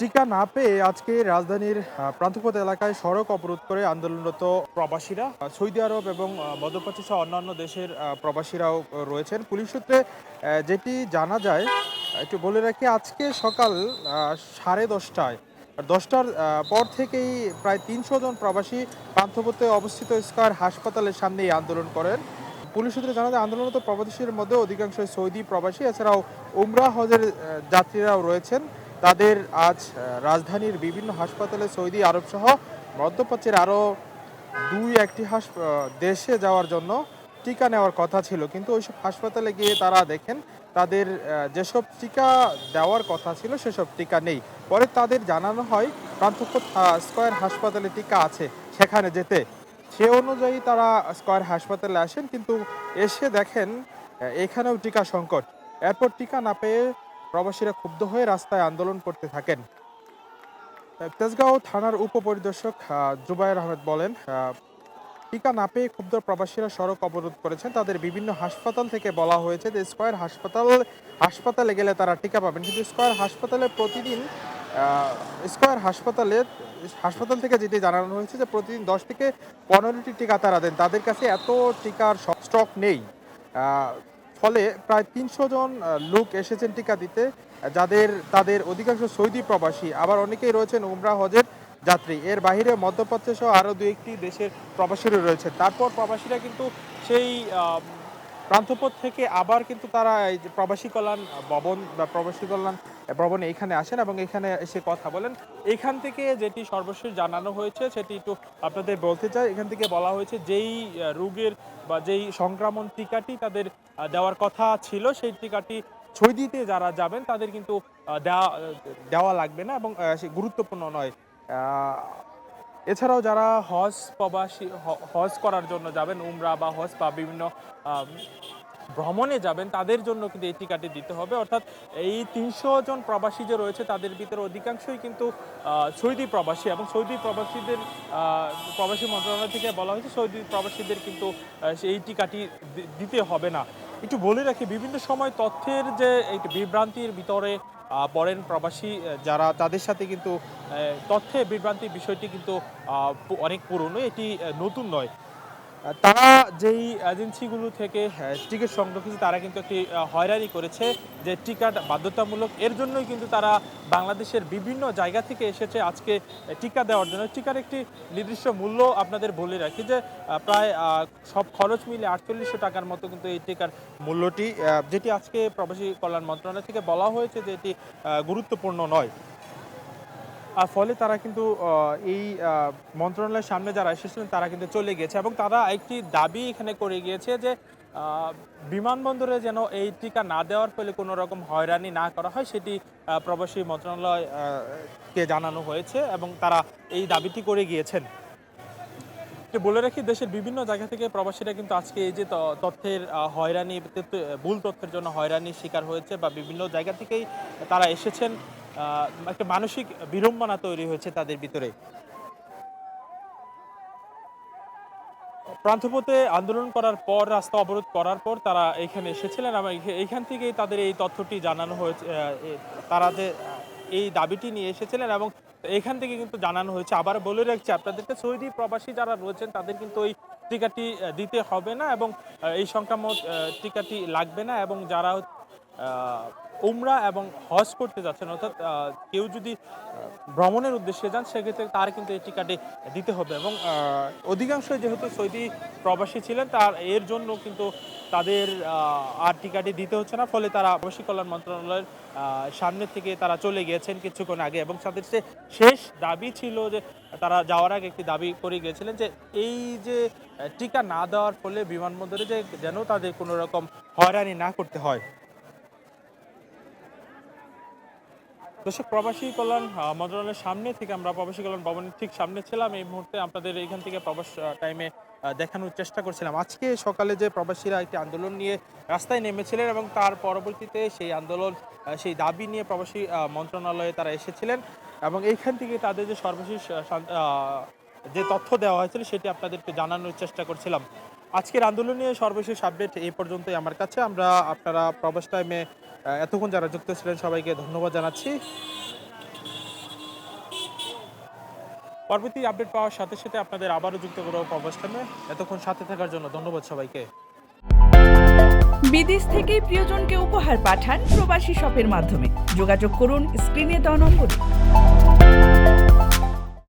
টিকা না পেয়ে আজকে রাজধানীর প্রান্তপথ এলাকায় সড়ক অবরোধ করে আন্দোলনরত প্রবাসীরা সৌদি আরব এবং মধ্যপ্রাচ্য সহ অন্যান্য দেশের প্রবাসীরাও রয়েছেন। পুলিশ সূত্রে যেটি জানা যায় একটু বলে রাখি, আজকে সকাল সাড়ে দশটায়, দশটার পর থেকেই প্রায় তিনশো জন প্রবাসী প্রান্তপথে অবস্থিত স্কয়ার হাসপাতালের সামনে এই আন্দোলন করেন। পুলিশ সূত্রে জানা যায় আন্দোলনত প্রবাসীর মধ্যে অধিকাংশ সৌদি প্রবাসী। এছাড়াও উমরা হজের যাত্রীরাও রয়েছেন। তাদের আজ রাজধানীর বিভিন্ন হাসপাতালে সৌদি আরব সহ মধ্যপ্রাচ্যের আরও দুই একটি হাস দেশে যাওয়ার জন্য টিকা নেওয়ার কথা ছিল। কিন্তু ওইসব হাসপাতালে গিয়ে তারা দেখেন তাদের যেসব টিকা দেওয়ার কথা ছিল সেসব টিকা নেই। পরে তাদের জানানো হয় প্রান্তপথ আহ, স্কয়ার হাসপাতালে টিকা আছে সেখানে যেতে। সে অনুযায়ী তারা স্কয়ার হাসপাতালে আসেন কিন্তু এসে দেখেন এখানেও টিকা সংকট। এরপর টিকা না পেয়ে প্রবাসীরা ক্ষুব্ধ হয়ে রাস্তায় আন্দোলন করতে থাকেন। তেজগাঁও থানার উপপরিদর্শক জুবায়ের আহমেদ বলেন টিকা না পেয়ে ক্ষুব্ধ প্রবাসীরা সড়ক অবরোধ করেছেন। তাদের বিভিন্ন হাসপাতাল থেকে বলা হয়েছে যে, স্কয়ার হাসপাতাল, হাসপাতালে গেলে তারা টিকা পাবেন। কিন্তু স্কয়ার হাসপাতালে প্রতিদিন স্কয়ার হাসপাতালে, হাসপাতাল থেকে যেটি জানানো হয়েছে যে, প্রতিদিন দশ থেকে পনেরোটি টিকা তারা দেন। তাদের কাছে এত টিকার স্টক নেই। ফলে প্রায় তিনশো জন লোক এসেছেন টিকা দিতে, যাদের, তাদের অধিকাংশ সৌদি প্রবাসী। আবার অনেকেই রয়েছেন উমরা হজের যাত্রী। এর বাহিরে মধ্যপ্রাচ্য সহ আরও দু একটি দেশের প্রবাসীরা রয়েছে। তারপর প্রবাসীরা কিন্তু সেই প্রান্তপথ থেকে আবার কিন্তু তারা এই প্রবাসী কল্যাণ ভবন বা প্রবাসী কল্যাণ ভবনে এখানে আসেন এবং এখানে এসে কথা বলেন। এখান থেকে যেটি সর্বশেষ জানানো হয়েছে, সেটি একটু আপনাদের বলতে চাই। এখান থেকে বলা হয়েছে, যেই রোগের বা যেই সংক্রমণ টিকাটি তাদের দেওয়ার কথা ছিল, সেই টিকাটি ছই দিতে যারা যাবেন, তাদের কিন্তু দেওয়া দেওয়া লাগবে না এবং সে গুরুত্বপূর্ণ নয়। এছাড়াও যারা হজ প্রবাসী হজ করার জন্য যাবেন, উমরা বা হজ বা বিভিন্ন ভ্রমণে যাবেন, তাদের জন্য কিন্তু এই টিকাটি দিতে হবে। অর্থাৎ এই তিনশো জন প্রবাসী যে রয়েছে, তাদের ভিতরে অধিকাংশই কিন্তু সৌদি প্রবাসী এবং সৌদি প্রবাসীদের প্রবাসী মন্ত্রণালয় থেকে বলা হয়েছে, সৌদি প্রবাসীদের কিন্তু সেই টিকাটি দিতে হবে না। একটু বলে রাখি, বিভিন্ন সময় তথ্যের যে একটি বিভ্রান্তির ভিতরে পড়েন প্রবাসী যারা তাদের সাথে কিন্তু তথ্যে বিভ্রান্তির বিষয়টি কিন্তু অনেক পুরনো। এটি নতুন নয়। তারা যেই এজেন্সিগুলো থেকে টিকিট সংগ্রহ করেছে, তারা কিন্তু একটি হয়রানি করেছে যে টিকাট বাধ্যতামূলক। এর জন্যই কিন্তু তারা বাংলাদেশের বিভিন্ন জায়গা থেকে এসেছে আজকে টিকা দেওয়ার জন্য। টিকার একটি নির্দিষ্ট মূল্য আপনাদের বলে রাখি যে প্রায় সব খরচ মিলে আটচল্লিশশো টাকার মতো কিন্তু এই টিকার মূল্যটি যেটি আজকে প্রবাসী কল্যাণ মন্ত্রণালয় থেকে বলা হয়েছে যে এটি গুরুত্বপূর্ণ নয়। আর ফলে তারা কিন্তু এই মন্ত্রণালয়ের সামনে যারা এসেছিলেন তারা কিন্তু চলে গিয়েছে এবং তারা একটি দাবি এখানে করে গিয়েছে যে বিমানবন্দরে যেন এই টিকা না দেওয়ার ফলে কোনো রকম হয়রানি না করা হয় সেটি প্রবাসী মন্ত্রণালয় আহ, কে জানানো হয়েছে এবং তারা এই দাবিটি করে গিয়েছেন। বলে রাখি দেশের বিভিন্ন জায়গা থেকে প্রবাসীরা কিন্তু আজকে এই যে তথ্যের হয়রানি ভুল তথ্যের জন্য হয়রানির শিকার হয়েছে বা বিভিন্ন জায়গা থেকেই তারা এসেছেন। একটা মানসিক বিড়ম্বনা তৈরি হয়েছে তাদের ভিতরে। প্রান্তপথে আন্দোলন করার পর, রাস্তা অবরোধ করার পর তারা এখানে এসেছিলেন এবং এখা- এইখান থেকেই তাদের এই তথ্যটি জানানো হয়েছে তারা যে এই দাবিটি নিয়ে এসেছিলেন এবং এখান থেকে কিন্তু জানানো হয়েছে। আবার বলে রাখছি, আপনাদেরকে সৌদি প্রবাসী যারা রয়েছেন, তাদের কিন্তু ওই টিকাটি দিতে হবে না এবং এই সংক্রামক টিকাটি লাগবে না এবং যারা উমরা এবং হজ করতে যাচ্ছেন, অর্থাৎ কেউ যদি ভ্রমণের উদ্দেশ্যে যান, সেক্ষেত্রে তার কিন্তু এই টিকাটি দিতে হবে এবং অধিকাংশ যেহেতু সৌদি প্রবাসী ছিলেন, তার এর জন্য কিন্তু তাদের আর টিকাটি দিতে হচ্ছে না, ফলে তারা প্রবাসী কল্যাণ মন্ত্রণালয়ের সামনে থেকে তারা চলে গিয়েছেন কিছুক্ষণ আগে এবং তাদের যে শেষ দাবি ছিল যে তারা যাওয়ার আগে একটি দাবি করে গিয়েছিলেন যে এই যে টিকা না দেওয়ার ফলে বিমানবন্দরে যে যেন তাদের কোনো রকম হয়রানি না করতে হয়। দর্শক, প্রবাসী কল্যাণ মন্ত্রণালয়ের সামনে থেকে আমরা প্রবাসী কল্যাণ ভবনের ঠিক সামনে ছিলাম। এই মুহূর্তে আপনাদের এখান থেকে প্রবাস টাইমে দেখানোর চেষ্টা করছিলাম। আজকে সকালে যে প্রবাসীরা একটি আন্দোলন নিয়ে রাস্তায় নেমেছিলেন এবং তার পরবর্তীতে সেই আন্দোলন সেই দাবি নিয়ে প্রবাসী মন্ত্রণালয়ে তারা এসেছিলেন এবং এইখান থেকে তাদের যে সর্বশেষ যে তথ্য দেওয়া হয়েছিল সেটি আপনাদেরকে জানানোর চেষ্টা করছিলাম। আজকের আন্দোলন নিয়ে সর্বশেষ আপডেট এই পর্যন্তই আমার কাছে। আমরা আপনারা প্রবাস টাইমে এতক্ষণ যারা যুক্ত ছিলেন সবাইকে ধন্যবাদ জানাচ্ছি। পরবর্তী আপডেট পাওয়ার সাথে সাথে আপনাদের আবারও যুক্ত করব অবস্থানে এতক্ষণ সাথে থাকার জন্য ধন্যবাদ সবাইকে। বিদেশ থেকেই প্রিয়জনকে উপহার পাঠান প্রবাসী শপের মাধ্যমে। যোগাযোগ করুন স্ক্রিনে দেওয়া নম্বরে।